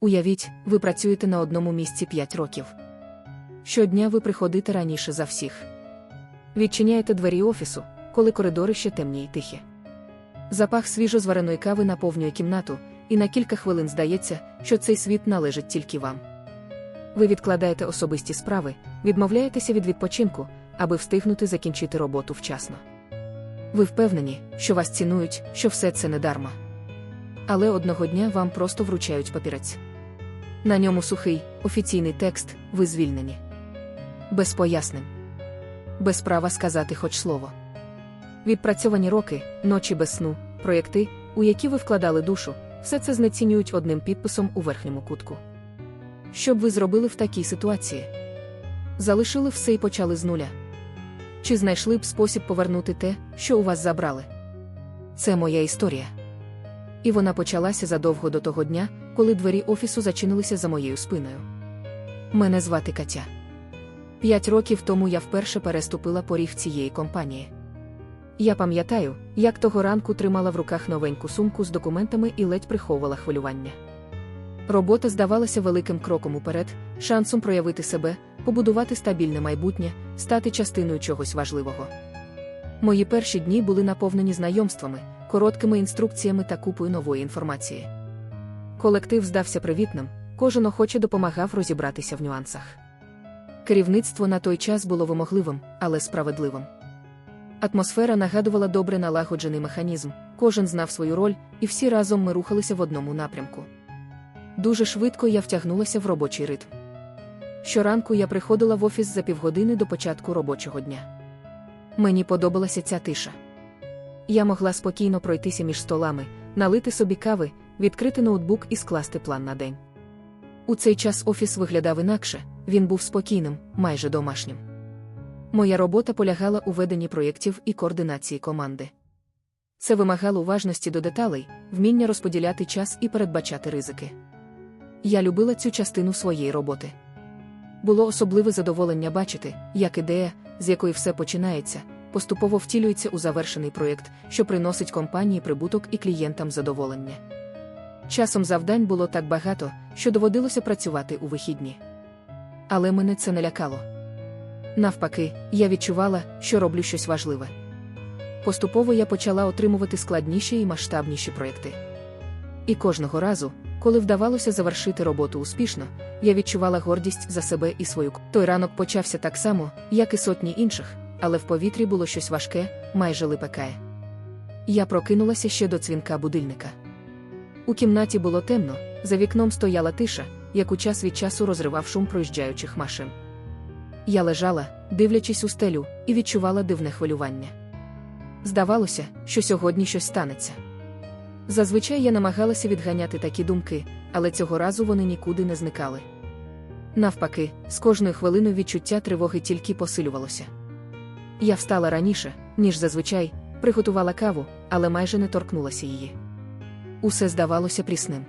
Уявіть, ви працюєте на одному місці 5 років. Щодня ви приходите раніше за всіх. Відчиняєте двері офісу, коли коридори ще темні й тихі. Запах свіжозвареної кави наповнює кімнату, і на кілька хвилин здається, що цей світ належить тільки вам. Ви відкладаєте особисті справи, відмовляєтеся від відпочинку, аби встигнути закінчити роботу вчасно. Ви впевнені, що вас цінують, що все це не дарма. Але одного дня вам просто вручають папірець. На ньому сухий, офіційний текст, ви звільнені. Без пояснень. Без права сказати хоч слово. Відпрацьовані роки, ночі без сну, проєкти, у які ви вкладали душу, все це знецінюють одним підписом у верхньому кутку. Що б ви зробили в такій ситуації? Залишили все і почали з нуля. Чи знайшли б спосіб повернути те, що у вас забрали? Це моя історія. І вона почалася задовго до того дня, коли двері офісу зачинилися за моєю спиною. Мене звати Катя. П'ять років тому я вперше переступила поріг цієї компанії. Я пам'ятаю, як того ранку тримала в руках новеньку сумку з документами і ледь приховувала хвилювання. Робота здавалася великим кроком уперед, шансом проявити себе, побудувати стабільне майбутнє, стати частиною чогось важливого. Мої перші дні були наповнені знайомствами, короткими інструкціями та купою нової інформації. Колектив здався привітним, кожен охоче допомагав розібратися в нюансах. Керівництво на той час було вимогливим, але справедливим. Атмосфера нагадувала добре налагоджений механізм, кожен знав свою роль, і всі разом ми рухалися в одному напрямку. Дуже швидко я втягнулася в робочий ритм. Щоранку я приходила в офіс за півгодини до початку робочого дня. Мені подобалася ця тиша. Я могла спокійно пройтися між столами, налити собі кави, відкрити ноутбук і скласти план на день. У цей час офіс виглядав інакше, він був спокійним, майже домашнім. Моя робота полягала у веденні проєктів і координації команди. Це вимагало уважності до деталей, вміння розподіляти час і передбачати ризики. Я любила цю частину своєї роботи. Було особливе задоволення бачити, як ідея, з якої все починається, поступово втілюється у завершений проєкт, що приносить компанії прибуток і клієнтам задоволення. Часом завдань було так багато, що доводилося працювати у вихідні. Але мене це не лякало. Навпаки, я відчувала, що роблю щось важливе. Поступово я почала отримувати складніші і масштабніші проєкти. І кожного разу, коли вдавалося завершити роботу успішно, я відчувала гордість за себе і свою. Той ранок почався так само, як і сотні інших, але в повітрі було щось важке, майже липекає. Я прокинулася ще до дзвінка будильника. У кімнаті було темно, за вікном стояла тиша, яку час від часу розривав шум проїжджаючих машин. Я лежала, дивлячись у стелю, і відчувала дивне хвилювання. Здавалося, що сьогодні щось станеться. Зазвичай я намагалася відганяти такі думки, але цього разу вони нікуди не зникали. Навпаки, з кожною хвилиною відчуття тривоги тільки посилювалося. Я встала раніше, ніж зазвичай, приготувала каву, але майже не торкнулася її. Усе здавалося прісним.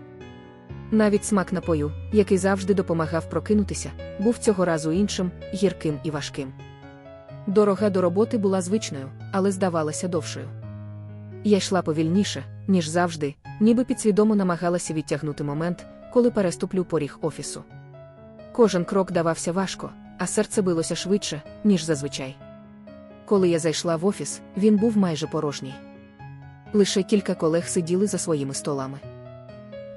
Навіть смак напою, який завжди допомагав прокинутися, був цього разу іншим, гірким і важким. Дорога до роботи була звичною, але здавалася довшою. Я йшла повільніше, ніж завжди, ніби підсвідомо намагалася відтягнути момент, коли переступлю поріг офісу. Кожен крок давався важко, а серце билося швидше, ніж зазвичай. Коли я зайшла в офіс, він був майже порожній. Лише кілька колег сиділи за своїми столами.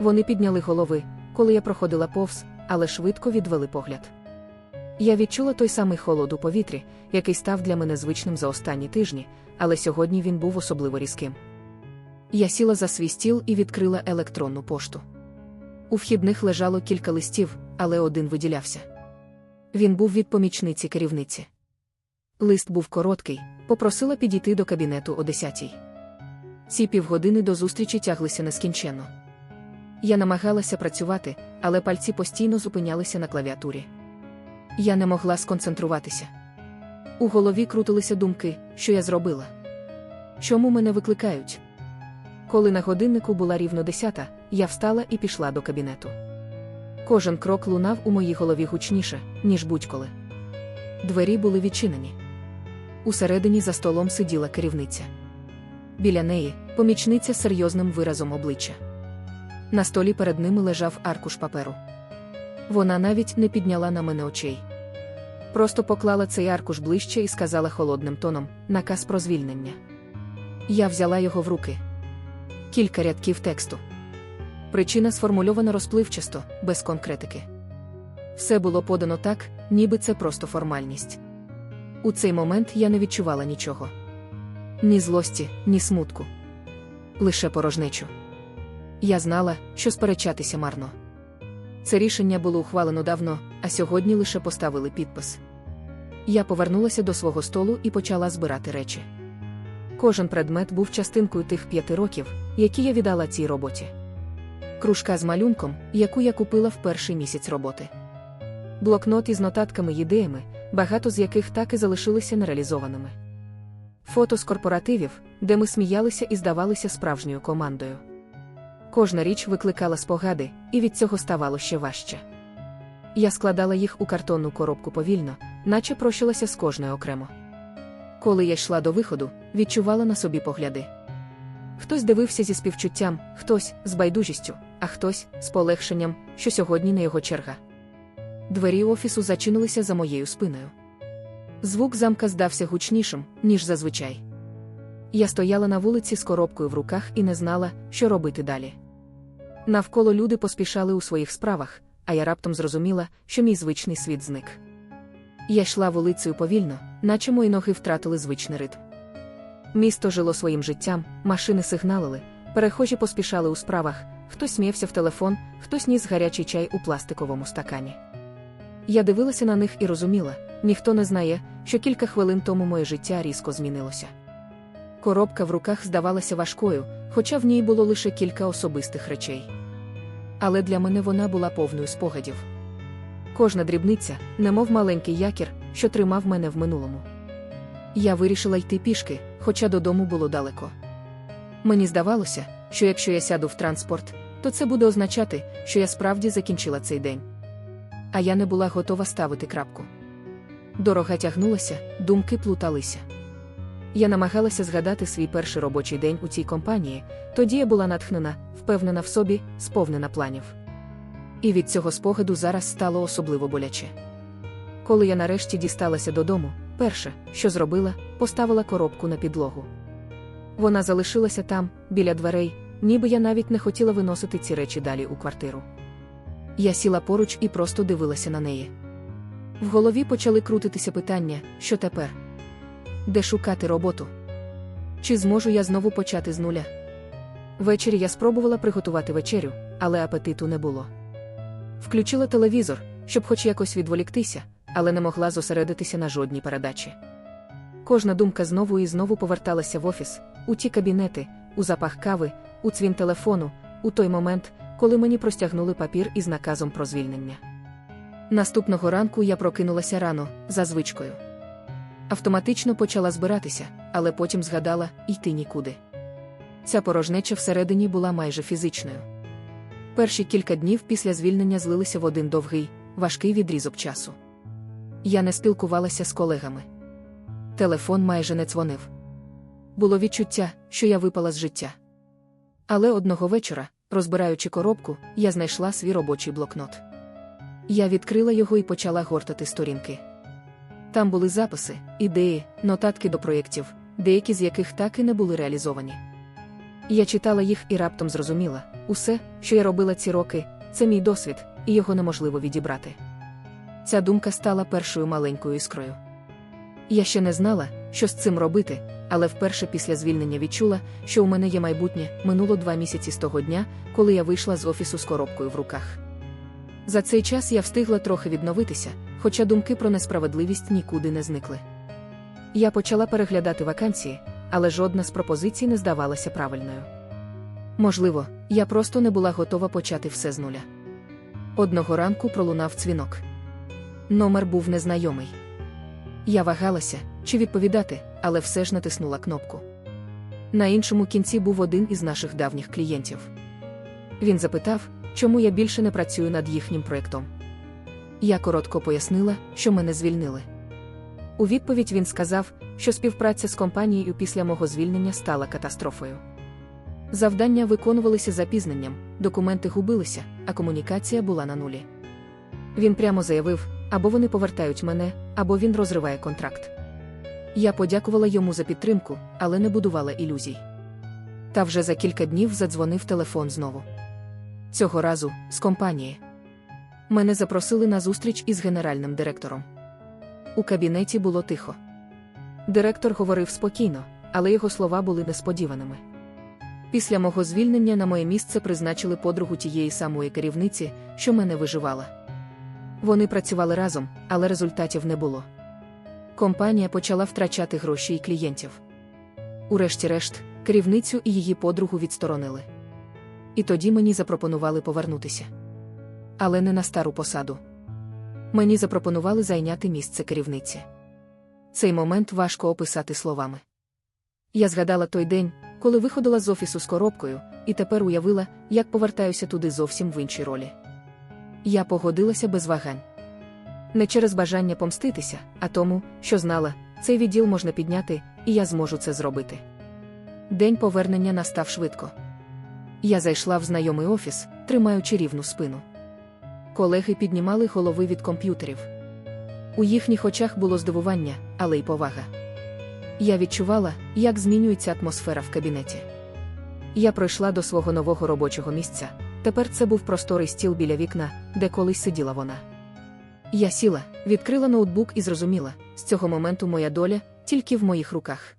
Вони підняли голови, коли я проходила повз, але швидко відвели погляд. Я відчула той самий холод у повітрі, який став для мене звичним за останні тижні, але сьогодні він був особливо різким. Я сіла за свій стіл і відкрила електронну пошту. У вхідних лежало кілька листів, але один виділявся. Він був від помічниці керівниці. Лист був короткий, попросила підійти до кабінету о 10 Ці півгодини до зустрічі тяглися нескінченно. Я намагалася працювати, але пальці постійно зупинялися на клавіатурі. Я не могла сконцентруватися. У голові крутилися думки, що я зробила. Чому мене викликають? Коли на годиннику була рівно десята, я встала і пішла до кабінету. Кожен крок лунав у моїй голові гучніше, ніж будь-коли. Двері були відчинені. Усередині за столом сиділа керівниця. Біля неї помічниця серйозним виразом обличчя. На столі перед ними лежав аркуш паперу. Вона навіть не підняла на мене очей. Просто поклала цей аркуш ближче і сказала холодним тоном наказ про звільнення. Я взяла його в руки. Кілька рядків тексту. Причина сформульована розпливчасто, без конкретики. Все було подано так, ніби це просто формальність. У цей момент я не відчувала нічого. Ні злості, ні смутку. Лише порожнечу. Я знала, що сперечатися марно. Це рішення було ухвалено давно, а сьогодні лише поставили підпис. Я повернулася до свого столу і почала збирати речі. Кожен предмет був частинкою тих п'яти років, які я віддала цій роботі. Кружка з малюнком, яку я купила в перший місяць роботи. Блокнот із нотатками ідеями, багато з яких так і залишилися нереалізованими. Фото з корпоративів, де ми сміялися і здавалися справжньою командою. Кожна річ викликала спогади, і від цього ставало ще важче. Я складала їх у картонну коробку повільно, наче прощалася з кожною окремо. Коли я йшла до виходу, відчувала на собі погляди. Хтось дивився зі співчуттям, хтось з байдужістю, а хтось з полегшенням, що сьогодні не його черга. Двері офісу зачинилися за моєю спиною. Звук замка здався гучнішим, ніж зазвичай. Я стояла на вулиці з коробкою в руках і не знала, що робити далі. Навколо люди поспішали у своїх справах, а я раптом зрозуміла, що мій звичний світ зник. Я йшла вулицею повільно, наче мої ноги втратили звичний ритм. Місто жило своїм життям, машини сигналили, перехожі поспішали у справах, хтось сміявся в телефон, хтось ніс гарячий чай у пластиковому стакані. Я дивилася на них і розуміла, ніхто не знає, що кілька хвилин тому моє життя різко змінилося. Коробка в руках здавалася важкою, хоча в ній було лише кілька особистих речей. Але для мене вона була повною спогадів. Кожна дрібниця, немов маленький якір, що тримав мене в минулому. Я вирішила йти пішки, хоча додому було далеко. Мені здавалося, що якщо я сяду в транспорт, то це буде означати, що я справді закінчила цей день. А я не була готова ставити крапку. Дорога тягнулася, думки плуталися. Я намагалася згадати свій перший робочий день у цій компанії, тоді я була натхнена, впевнена в собі, сповнена планів. І від цього спогаду зараз стало особливо боляче. Коли я нарешті дісталася додому, перше, що зробила, поставила коробку на підлогу. Вона залишилася там, біля дверей, ніби я навіть не хотіла виносити ці речі далі у квартиру. Я сіла поруч і просто дивилася на неї. В голові почали крутитися питання, що тепер? Де шукати роботу? Чи зможу я знову почати з нуля? Ввечері я спробувала приготувати вечерю, але апетиту не було. Включила телевізор, щоб хоч якось відволіктися, але не могла зосередитися на жодній передачі. Кожна думка знову і знову поверталася в офіс, у ті кабінети, у запах кави, у цвін телефону, у той момент, коли мені простягнули папір із наказом про звільнення. Наступного ранку я прокинулася рано, за звичкою. Автоматично почала збиратися, але потім згадала йти нікуди. Ця порожнеча всередині була майже фізичною. Перші кілька днів після звільнення злилися в один довгий, важкий відрізок часу. Я не спілкувалася з колегами. Телефон майже не дзвонив. Було відчуття, що я випала з життя. Але одного вечора, розбираючи коробку, я знайшла свій робочий блокнот. Я відкрила його і почала гортати сторінки. Там були записи, ідеї, нотатки до проєктів, деякі з яких так і не були реалізовані. Я читала їх і раптом зрозуміла усе, що я робила ці роки, це мій досвід, і його неможливо відібрати. Ця думка стала першою маленькою іскрою. Я ще не знала, що з цим робити, але вперше після звільнення відчула, що у мене є майбутнє, минуло два місяці з того дня, коли я вийшла з офісу з коробкою в руках. За цей час я встигла трохи відновитися, хоча думки про несправедливість нікуди не зникли. Я почала переглядати вакансії, але жодна з пропозицій не здавалася правильною. Можливо, я просто не була готова почати все з нуля. Одного ранку пролунав дзвінок. Номер був незнайомий. Я вагалася, чи відповідати, але все ж натиснула кнопку. На іншому кінці був один із наших давніх клієнтів. Він запитав, чому я більше не працюю над їхнім проєктом. Я коротко пояснила, що мене звільнили. У відповідь він сказав, що співпраця з компанією після мого звільнення стала катастрофою. Завдання виконувалися запізненням, документи губилися, а комунікація була на нулі. Він прямо заявив: або вони повертають мене, або він розриває контракт. Я подякувала йому за підтримку, але не будувала ілюзій. Та вже за кілька днів задзвонив телефон знову. Цього разу з компанії. Мене запросили на зустріч із генеральним директором. У кабінеті було тихо. Директор говорив спокійно, але його слова були несподіваними. Після мого звільнення на моє місце призначили подругу тієї самої керівниці, що мене виживала. Вони працювали разом, але результатів не було. Компанія почала втрачати гроші і клієнтів. Урешті-решт, керівницю і її подругу відсторонили. І тоді мені запропонували повернутися. Але не на стару посаду. Мені запропонували зайняти місце керівниці. Цей момент важко описати словами. Я згадала той день, коли виходила з офісу з коробкою, і тепер уявила, як повертаюся туди зовсім в іншій ролі. Я погодилася без вагань. Не через бажання помститися, а тому, що знала, цей відділ можна підняти, і я зможу це зробити. День повернення настав швидко. Я зайшла в знайомий офіс, тримаючи рівну спину. Колеги піднімали голови від комп'ютерів. У їхніх очах було здивування, але й повага. Я відчувала, як змінюється атмосфера в кабінеті. Я пройшла до свого нового робочого місця. Тепер це був просторий стіл біля вікна, де колись сиділа вона. Я сіла, відкрила ноутбук і зрозуміла, з цього моменту моя доля тільки в моїх руках.